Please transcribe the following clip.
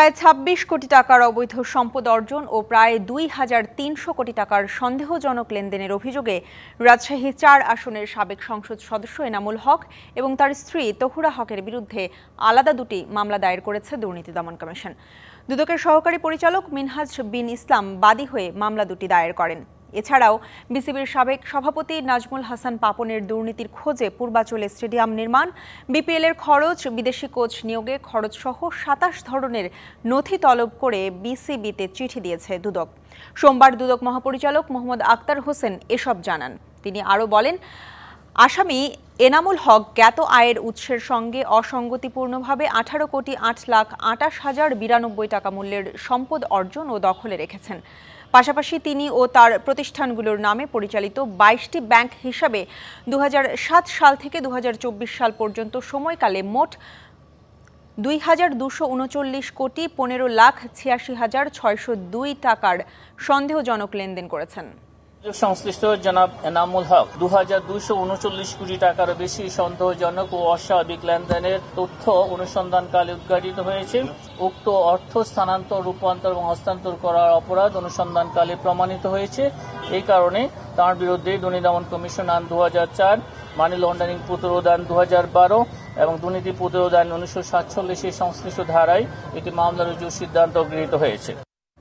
প্রায় ২৬ কোটি টাকার অবৈধ সম্পদ অর্জন ও প্রায় দুই হাজার তিনশো কোটি টাকার সন্দেহজনক লেনদেনের অভিযোগে রাজশাহী চার আসনের সাবেক সংসদ সদস্য এনামুল হক এবং তার স্ত্রী তহুরা হকের বিরুদ্ধে আলাদা দুটি মামলা দায়ের করেছে দুর্নীতি দমন কমিশন। দুদকের সহকারী পরিচালক মিনহাজ বিন ইসলাম বাদী হয়ে মামলা দুটি দায়ের করেন। এছাড়াও বিসিবির সাবেক সভাপতি নাজমুল হাসান পাপনের দুর্নীতির খোঁজে পূর্বাচলে স্টেডিয়াম নির্মাণ, বিপিএল এর খরচ, বিদেশি কোচ নিয়োগে খরচ সহ সাতাশ ধরনের নথি তলব করে বিসিবিতে চিঠি দিয়েছে দুদক। সোমবার দুদক মহাপরিচালক মোহাম্মদ আক্তার হোসেন এসব জানান। তিনি আরও বলেন আসামি এনামুল হক জ্ঞাত আয়ের উৎসের সঙ্গে অসঙ্গতিপূর্ণভাবে আঠারো কোটি আট লাখ আটাশ হাজার বিরানব্বই টাকা মূল্যের সম্পদ অর্জন ও দখলে রেখেছেন। পাশাপাশি তিনি ও তার প্রতিষ্ঠানগুলোর নামে পরিচালিত বাইশটি ব্যাংক হিসাবে দু হাজার সাত সাল থেকে দু হাজার চব্বিশ সাল পর্যন্ত সময়কালে মোট দুই হাজার দুশো উনচল্লিশ কোটি পনেরো লাখ ছিয়াশি হাজার ছয়শো দুই টাকার সন্দেহজনক লেনদেন করেছেন। সংশ্লিষ্ট জনাব এনামুল হক দু হাজার দুইশো উনচল্লিশ কোটি টাকারও বেশি সন্দেহজনক ও অস্বাভাবিক লেনদেনের তথ্য অনুসন্ধানকালে উদ্ঘাটিত হয়েছে। উক্ত অর্থ স্থানান্তর, রূপান্তর এবং হস্তান্তর করার অপরাধ অনুসন্ধানকালে প্রমাণিত হয়েছে। এই কারণে তার বিরুদ্ধে দুর্নীতি দমন কমিশন আইন দু চার, মানি লন্ডারিং প্রতিরোধ দু হাজার বারো এবং দুর্নীতি প্রতিরোধ আইন উনিশশো সাতচল্লিশের সংশ্লিষ্ট ধারায় একটি মামলা রুজুর সিদ্ধান্ত গৃহীত হয়েছে।